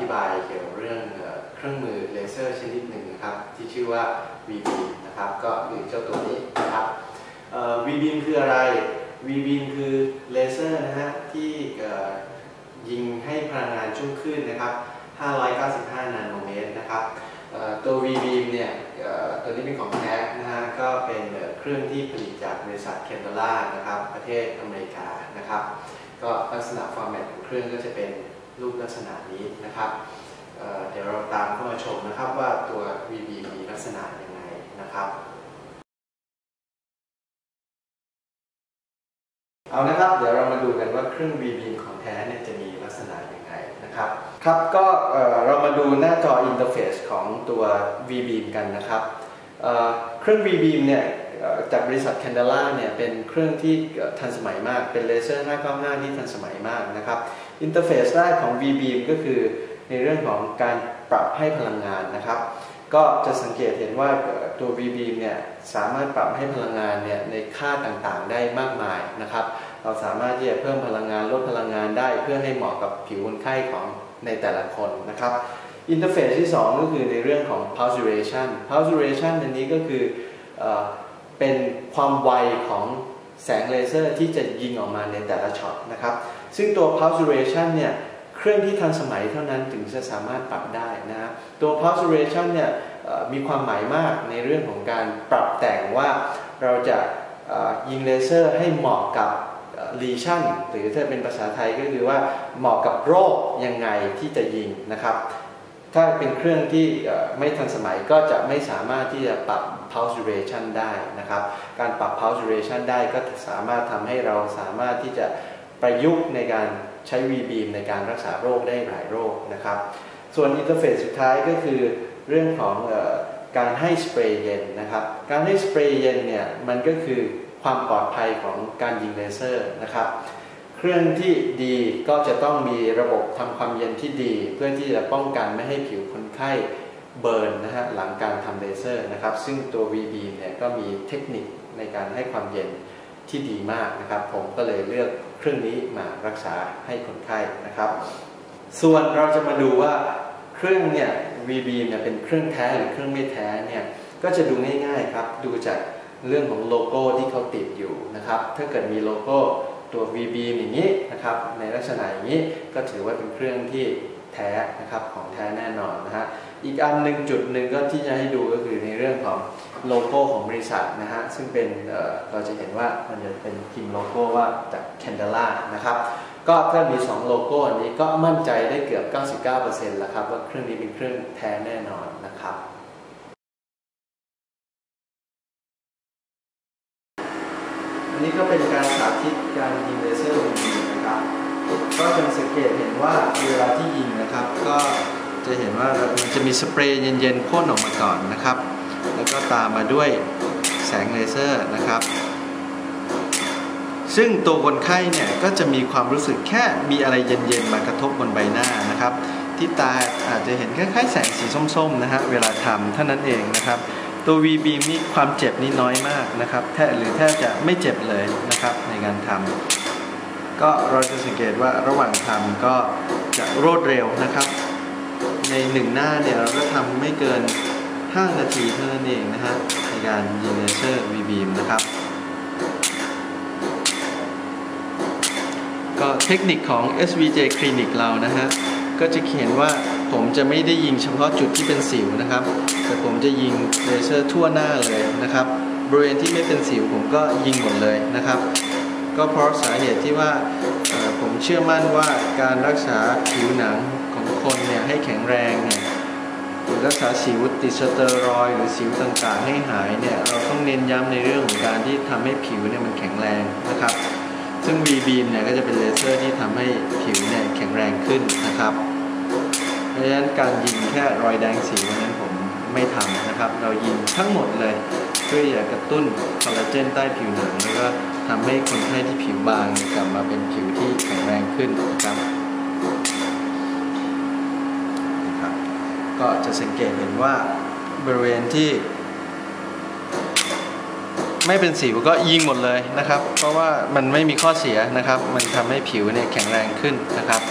ธิบายเกี่ยวกับเรื่องเครื่องมือเลเซอร์ชนิดหนึ่งนะครับ ที่ชื่อว่า V-beam นะครับ ก็คือเจ้าตัวนี้นะครับ V-beam คืออะไร V-beam คือเลเซอร์นะฮะที่ยิงให้พลังงานชุ่มขึ้นนะครับ 595 นาโนเมตรนะครับตัว V-beam เนี่ยตัวนี้เป็นของแท้นะฮะก็เป็นเอ่อเครื่องที่ผลิตจากบริษัทเคนเดล่านะครับ ประเทศอเมริกานะครับ ก็ลักษณะฟอร์แมตของเครื่องก็จะเป็น รูปลักษณะนี้นะครับเเดี๋ยวเราตามเข้ามาชมนะครับว่าตัว VB มีลักษณะยังไงนะครับ เอานะครับ เดี๋ยวเรามาดูกันว่าเครื่อง VB ของแท้เนี่ยจะมีลักษณะยังไงนะครับ ครับก็เอ่อเรามาดูหน้าจออินเทอร์เฟซของตัว VB กันนะครับเเครื่อง VB เนี่ย จากบริษัท Candela เนี่ยเป็นเครื่องที่ทันสมัยมาก เป็นเลเซอร์ 595 ที่ทันสมัยมากนะครับ อินเทอร์เฟซแรกของ V-beam ก็คือในเรื่องของการปรับให้พลังงานนะครับ ก็จะสังเกตเห็นว่าตัว V-beam เนี่ยสามารถปรับให้พลังงานเนี่ยในค่าต่างๆได้มากมายนะครับ เราสามารถที่จะเพิ่มพลังงานลดพลังงานได้เพื่อให้เหมาะกับผิวคนไข้ของในแต่ละคนนะครับอินเทอร์เฟซที่ 2 ก็คือในเรื่องของ pulse duration pulse duration อันนี้ก็คือ เป็นความไวของแสงเลเซอร์ที่จะยิงออกมาในแต่ละช็อตนะครับ ซึ่งตัว pulse duration เนี่ยเครื่องที่ทันสมัยเท่านั้นถึงจะสามารถปรับได้นะครับตัว pulse duration เนี่ยมีความหมายมากในเรื่องของการปรับแต่งว่าเราจะยิงเลเซอร์ให้เหมาะกับลีชั่นหรือถ้าเป็นภาษาไทยก็คือว่าเหมาะกับโรคยังไงที่จะยิงนะครับ ถ้าเป็นเครื่องที่ไม่ทันสมัยก็จะไม่สามารถที่จะปรับ pulse duration ได้นะครับ การปรับ pulse duration ได้ก็สามารถทำให้เราสามารถที่จะประยุกต์ในการใช้ V-beam ในการรักษาโรคได้หลายโรคนะครับ ส่วนอินเทอร์เฟซสุดท้ายก็คือเรื่องของอการให้สเปรย์เย็นนะครับ การให้สเปรย์เย็นเนี่ยมันก็คือความปลอดภัยของการยิงเลเซอร์นะครับ เครื่องที่ดีก็จะต้องมีระบบทำความเย็นที่ดี เพื่อที่จะป้องกันไม่ให้ผิวคนไข้เบิร์นนะฮะหลังการทำเลเซอร์นะครับ ซึ่งตัว VB เนี่ยก็มีเทคนิคในการให้ความเย็นที่ดีมากนะครับ ผมก็เลยเลือกเครื่องนี้มารักษาให้คนไข้นะครับ ส่วนเราจะมาดูว่าเครื่องเนี่ย VB เนี่ยเป็นเครื่องแท้หรือเครื่องไม่แท้เนี่ยก็จะดูง่ายๆครับ ดูจากเรื่องของโลโก้ที่เขาติดอยู่นะครับ ถ้าเกิดมีโลโก้ ตัว V-beam อย่างนี้นะครับในลักษณะอย่างนี้ก็ถือว่าเป็นเครื่องที่แท้นะครับของแท้แน่นอนนะฮะอีกอันหนึ่งจุดหนึ่งก็ที่จะให้ดูก็คือในเรื่องของโลโก้ของบริษัทนะฮะซึ่งเป็นเราจะเห็นว่ามันจะเป็นพิมพ์โลโก้ว่าจาก Candela นะครับก็ถ้ามี 2 โลโก้อันนี้ก็มั่นใจได้เกือบ 99%แล้วครับว่าเครื่องนี้เป็นเครื่องแท้แน่นอนนะครับอันนี้ก็เป็นการสาธิตการ ก็จะสังเกตเห็นว่าเวลาที่ยิงนะครับ ก็จะเห็นว่ามันจะมีสเปรย์เย็นๆพ่นออกมาก่อนนะครับ แล้วก็ตามมาด้วยแสงเลเซอร์นะครับ ซึ่งตัวคนไข้เนี่ยก็จะมีความรู้สึกแค่มีอะไรเย็นๆมากระทบบนใบหน้านะครับ ที่ตาอาจจะเห็นคล้ายๆแสงสีส้มๆนะฮะเวลาทำเท่านั้นเองนะครับ ตัว VB นี่ความเจ็บนี่น้อยมากนะครับแทบหรือแทบจะไม่เจ็บเลยนะครับในการทำ ก็เราจะสังเกตว่าระหว่างทำก็จะรวดเร็วนะครับ ในหนึ่งหน้าเนี่ยเราก็ทำไม่เกิน 5 นาทีเท่านั้นเองนะฮะในการยิงเลเซอร์ V-beam นะครับ ก็เทคนิคของ SVJ Clinic เรานะฮะก็จะเขียนว่าผมจะไม่ได้ยิงเฉพาะจุดที่เป็นสิวนะครับ แต่ผมจะยิงเลเซอร์ทั่วหน้าเลยนะครับ บริเวณที่ไม่เป็นสิวผมก็ยิงหมดเลยนะครับ ก็เพราะสาเหตุที่ว่าผมเชื่อมั่นว่าการรักษาผิวหนังของคนเนี่ยให้แข็งแรงเนี่ยหรือรักษาสิวติดสเตียรอยหรือสิวต่างๆ ให้หายเนี่ยเราต้องเน้นย้ำในเรื่องของการที่ทำให้ผิวเนี่ยมันแข็งแรงนะครับ ซึ่ง V-beam เนี่ยก็จะเป็นเลเซอร์ที่ทำให้ผิวเนี่ยแข็งแรงขึ้นนะครับ เพราะฉะนั้นการยิงแค่รอยแดงสีวันนั้นผมไม่ทำนะครับ เรายิงทั้งหมดเลยเพื่ออยากกระตุ้นคอลลาเจนใต้ผิวหนังแล้วก็ ทำให้คนไข้ที่ผิวบางกลับมาเป็นผิวที่แข็งแรงขึ้นนะครับนะครับ ก็จะสังเกตเห็นว่าบริเวณที่ ไม่เป็นสิวก็ยิงหมดเลยนะครับ เพราะว่ามันไม่มีข้อเสียนะครับ มันทำให้ผิวเนี่ยแข็งแรงขึ้นนะครับ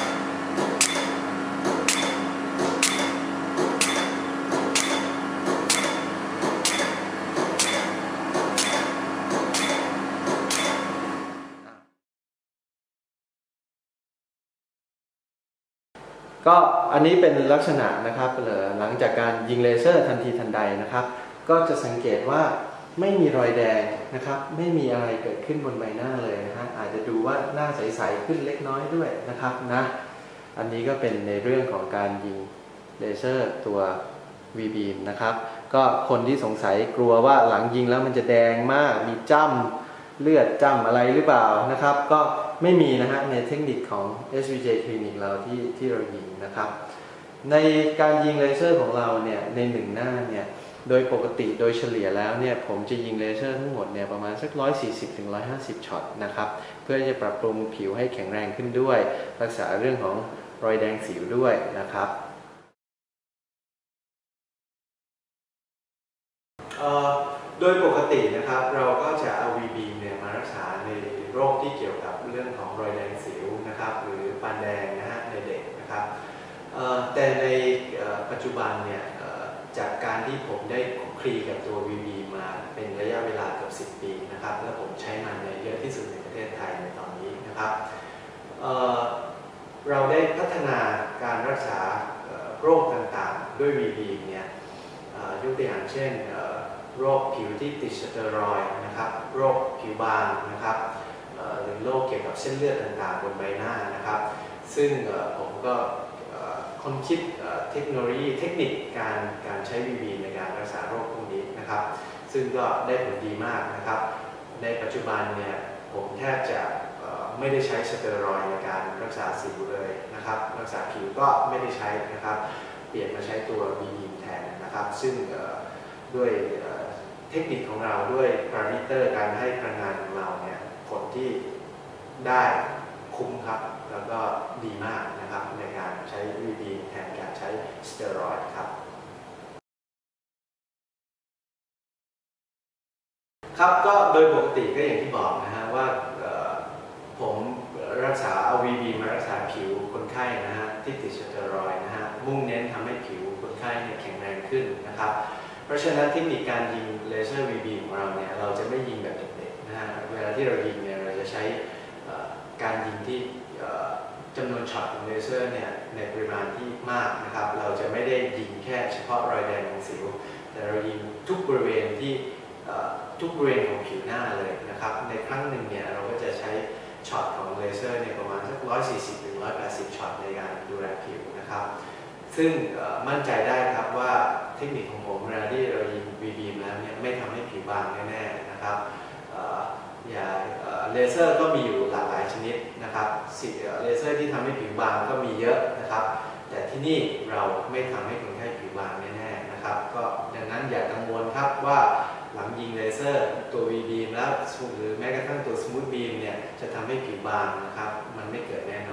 ก็อันนี้เป็นลักษณะนะครับเอ่อหลังจากการยิงเลเซอร์ทันทีทันใดนะครับ ก็จะสังเกตว่าไม่มีรอยแดงนะครับ ไม่มีอะไรเกิดขึ้นบนใบหน้าเลยนะฮะอาจจะดูว่าหน้าใสๆขึ้นเล็กน้อยด้วยนะครับนะอันนี้ก็เป็นในเรื่องของการยิงเลเซอร์ตัว V-beam นะครับ ก็คนที่สงสัยกลัวว่าหลังยิงแล้วมันจะแดงมากมีจ้ำเลือดจ้ำอะไรหรือเปล่านะครับ ก็ ไม่มีนะฮะในเทคนิคของ SVJ Clinic เราที่ที่เรายิงนะครับ ในการยิงเลเซอร์ของเราเนี่ยในหนึ่งหน้าเนี่ยโดยปกติโดยเฉลี่ยแล้วเนี่ยผมจะยิงเลเซอร์ทั้งหมดเนี่ยประมาณสัก 140ถึง150ช็อตนะครับเพื่อจะปรับปรุงผิวให้แข็งแรงขึ้นด้วย รักษาเรื่องของรอยแดงสิวด้วยนะครับโดยปกตินะครับเราก็จะเอา VB โรคที่เกี่ยวกับเรื่องของรอยแดงสิวนะครับหรือปานแดงนะฮะในเด็กนะครับแต่ในปัจจุบันเนี่ยจากการที่ผมได้คลีกับตัว VB มาเป็นระยะเวลาเกือบ10 ปีนะครับ และผมใช้มันในเยอะที่สุดในประเทศไทยในตอนนี้นะครับเเราได้พัฒนาการรักษาโรคต่างๆ ด้วย VB เนี่ยยกตัวอย่างเช่นโรคผิวที่ติดสเตียรอยนะครับ โรคผิวบางนะครับ โรคเกี่ยวกับเส้นเลือดต่างๆ บนใบหน้านะครับ ซึ่งผมก็ค้นคิดเทคโนโลยีเทคนิคการการใช้ VB ในการรักษาโรคพวกนี้นะครับ ซึ่งก็ได้ผลดีมากนะครับ ในปัจจุบันเนี่ยผมแทบจะไม่ได้ใช้สเตียรอยในการรักษาสิวเลยนะครับ รักษาผิวก็ไม่ได้ใช้นะครับ เปลี่ยนมาใช้ตัว VB แทนนะครับ ซึ่งด้วยเอ่อเทคนิคของเราด้วยพารามิเตอร์การให้พลังงานของเราเนี่ยผลที่ ได้คุ้มครับ แล้วก็ดีมากนะครับในการใช้ VB แทนการใช้สเตียรอยด์ครับ ครับก็โดยปกติก็อย่างที่บอกนะฮะว่าผมรักษาเอา VB มารักษาผิวคนไข้นะฮะที่ติดสเตียรอยด์นะฮะมุ่งเน้นทำให้ผิวคนไข้เนี่ยแข็งแรงขึ้นนะครับ เพราะฉะนั้นเทคนิคการยิงเลเซอร์ VB ของเราเนี่ยเราจะไม่ยิงแบบเด็กๆนะฮะเวลาที่เรายิงเนี่ยเราจะใช้ การยิงที่จำนวนช็อตของเลเซอร์เนี่ยในปริมาณที่มากนะครับ เราจะไม่ได้ยิงแค่เฉพาะรอยแดงของสิว แต่เรายิงทุกบริเวณที่ทุกบริเวณของผิวหน้าเลยนะครับ ในครั้งหนึ่งเนี่ยเราก็จะใช้ช็อตของเลเซอร์เนี่ยประมาณสัก 140ถึง180 ช็อตในการดูแลผิวนะครับ ซึ่งมั่นใจได้ครับว่าเทคนิคของผมเวลาที่เรายิง V beam แล้วเนี่ยไม่ทำให้ผิวบางแน่ๆนะครับอย่าเลเซอร์ก็มีอยู่ากหลายชนิดนะครับสีเอ่อเลเซอร์ที่ทำให้ผิวบางก็มีเยอะนะครับ แต่ที่นี่เราไม่ทำให้คนไข้ผิวบางแน่ๆนะครับ ก็ดังนั้นอย่ากังวลครับว่าหลังยิงเลเซอร์ตัว V beam แล้วหรือแม้กระทั่งตัว Smooth beam เนี่ยจะทำให้ผิวบางนะครับ มันไม่เกิดแน่นอนนะ